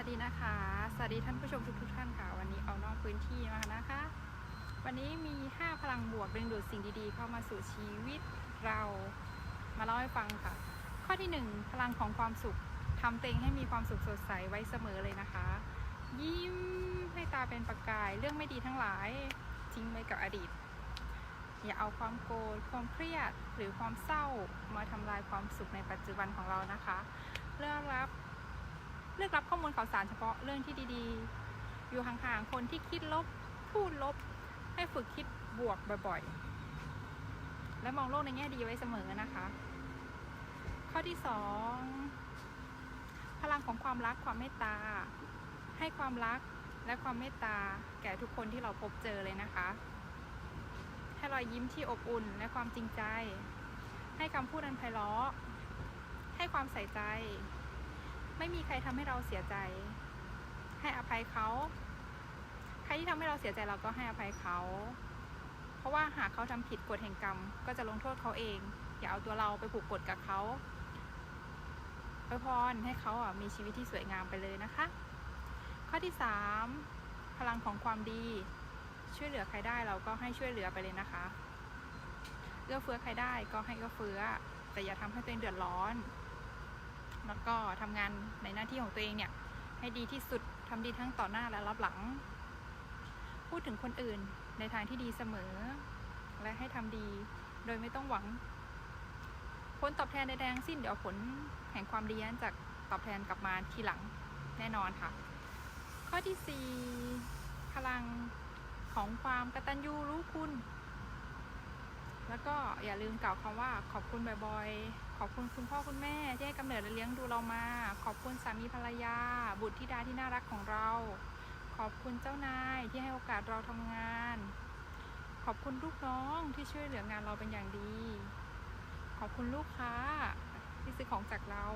วัสดีนะคะ สวัสดีท่านผู้ชมทุกทุกท่านค่ะ วันนี้เอานอกพื้นที่มานะคะ วันนี้มี 5 พลังบวกดึงดูดสิ่งดีๆ เข้ามาสู่ชีวิตเรามาเล่าให้ฟังค่ะ ข้อที่ 1 พลังของความสุขทำเต็งให้มีความสุขสดใสไว้เสมอเลยนะคะ ยิ้มให้ตาเป็นประกายเรื่องไม่ดีทั้งหลายทิ้งไว้กับอดีต อย่าเอาความโกรธความเครียดหรือความเศร้ามาทำลายความสุขในปัจจุบันของเรานะคะ เลือกรับ อกรับข้อมูลข่าวสารเฉพาะเรื่องที่ดีๆ อยู่ห่างๆ คนที่คิดลบพูดลบ ให้ฝึกคิดบวกบ่อยๆ และมองโลกในแง่ดีไว้เสมอนะคะ ข้อที่สองพลังของความรักความเมตตา ให้ความรักและความเมตตาแก่ทุกคนที่เราพบเจอเลยนะคะ ให้รอยยิ้มที่อบอุ่นและความจริงใจ ให้คำพูดอันไพเราะให้ความใส่ใจ ไม่มีใครทำให้เราเสียใจ ให้อภัยเขา ใครที่ทำให้เราเสียใจเราก็ให้อภัยเขา เพราะว่าหากเขาทำผิดกฎแห่งกรรม ก็จะลงโทษเขาเอง อย่าเอาตัวเราไปผูกกฎกับเขาอวยพรให้เขาอะมีชีวิตที่สวยงามไปเลยนะคะ ข้อที่สามพลังของความดี ช่วยเหลือใครได้เราก็ให้ช่วยเหลือไปเลยนะคะเอื้อเฟื้อใครได้ก็ให้เอื้อเฟื้อ แต่อย่าทำให้ตัวเองเดือดร้อน แล้วก็ทำงานในหน้าที่ของตัวเองเนี่ย ให้ดีที่สุดทำดีทั้งต่อหน้าและรับหลัง พูดถึงคนอื่นในทางที่ดีเสมอ และให้ทำดีโดยไม่ต้องหวัง ผลตอบแทนใดๆทั้งสิ้นเดี๋ยวผลแห่งความดีนั้นจะตอบแทนกลับมาทีหลังแน่นอนค่ะ ข้อที่ 4 พลังของความกตัญญูรู้คุณ แล้วก็อย่าลืมกล่าวคำว่าขอบคุณบ่อยๆ ขอบคุณคุณพ่อคุณแม่ที่ให้กำเนิดและเลี้ยงดูเรามา ขอบคุณสามีภรรยา บุตรธิดาที่น่ารักของเรา ขอบคุณเจ้านายที่ให้โอกาสเราทำงาน ขอบคุณลูกน้องที่ช่วยเหลืองานเราเป็นอย่างดี ขอบคุณลูกค้าที่ซื้อของจากเรา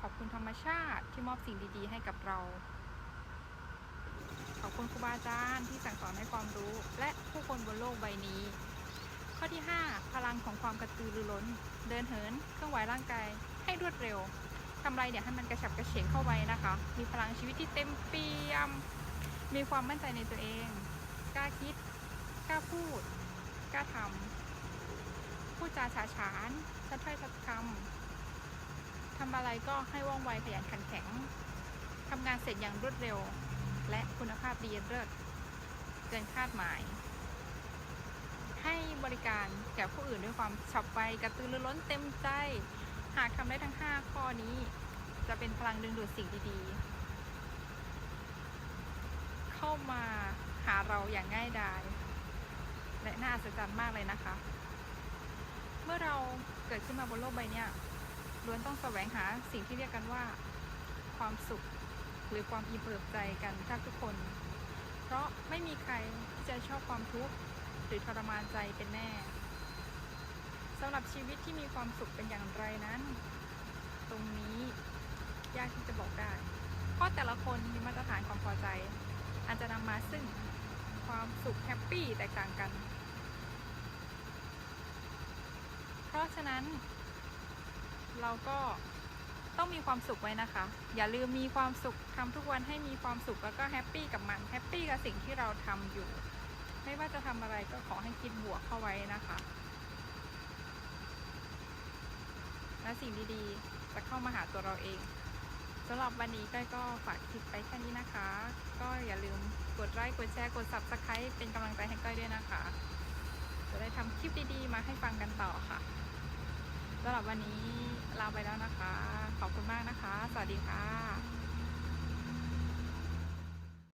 ขอบคุณธรรมชาติที่มอบสิ่งดีๆ ให้กับเราขอบคุณครูบาอาจารย์ที่สั่งสอนให้ความรู้ และผู้คนบนโลกใบนี้ ข้อที่ 5 พลังของความกระตือรือร้น เดินเหิน เคลื่อนไหวร่างกายให้รวดเร็วทำไรเนี่ยให้มันกระฉับกระเฉงเข้าไว้นะคะ มีพลังชีวิตที่เต็มเปี่ยม มีความมั่นใจในตัวเอง กล้าคิด กล้าพูด กล้าทำพูดจาฉาฉานชัดถ้อยชัดคำทำอะไรก็ให้ว่องไวขยันขันแข็งทำงานเสร็จอย่างรวดเร็ว และคุณภาพดีเลิศเกินคาดหมาย ให้บริการแก่ผู้อื่นด้วยความฉับไวกระตือรือร้นเต็มใจ หากทำได้ทั้ง 5 ข้อนี้ จะเป็นพลังดึงดูดสิ่งดีๆ เข้ามาหาเราอย่างง่ายดาย และน่าอัศจรรย์มากเลยนะคะ เมื่อเราเกิดขึ้นมาบนโลกใบนี้ล้วนต้องแสวงหาสิ่งที่เรียกกันว่า ความสุขหรือความอิ่มเอิบใจกันแทบทุกคน เพราะไม่มีใครที่จะชอบความทุกข์ รือทรมานใจเป็นแน่สำหรับชีวิตที่มีความสุขเป็นอย่างไรนั้น ตรงนี้ยากที่จะบอกได้ เพราะแต่ละคนมีมาตรฐานความพอใจ อาจจะนำมาซึ่งความสุขแฮปปี้แตกต่างกัน เพราะฉะนั้น เราก็ต้องมีความสุขไว้นะคะ อย่าลืมมีความสุขทำทุกวันให้มีความสุขแล้วก็แฮปปี้กับมันแฮปปี้กับสิ่งที่เราทำอยู่ ไม่ว่าจะทำอะไรก็ขอให้คิดบวกเข้าไว้นะคะ และสิ่งดีๆ จะเข้ามาหาตัวเราเองสำหรับวันนี้ก้อยก็ฝากคลิปไปแค่นี้นะคะ ก็อย่าลืมกดไลค์กดแชร์กด subscribe เป็นกำลังใจให้ก้อยด้วยนะคะ จะได้ทำคลิปดีๆ มาให้ฟังกันต่อค่ะสำหรับวันนี้ลาไปแล้วนะคะ ขอบคุณมากนะคะ สวัสดีค่ะ